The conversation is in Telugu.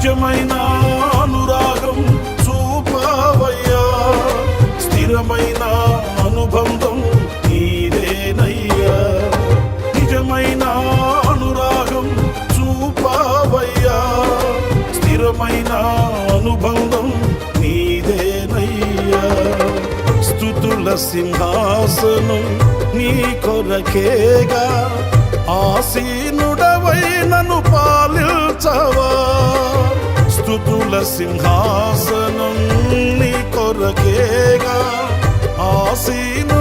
నిజమైన అనురాగం చూపావయ్యా. స్థిరమైన అనుబంధం నీదేనయ్యా. నిజమైన అనురాగం చూపవయ్యా. స్థిరమైన అనుబంధం నీదేనయ్యా. స్థుతుల సింహాసనం నీ కొరకేగా. ఆసీనుడవై స్థుతుల సింహాసనం నీ కొరకేగా. ఆసీను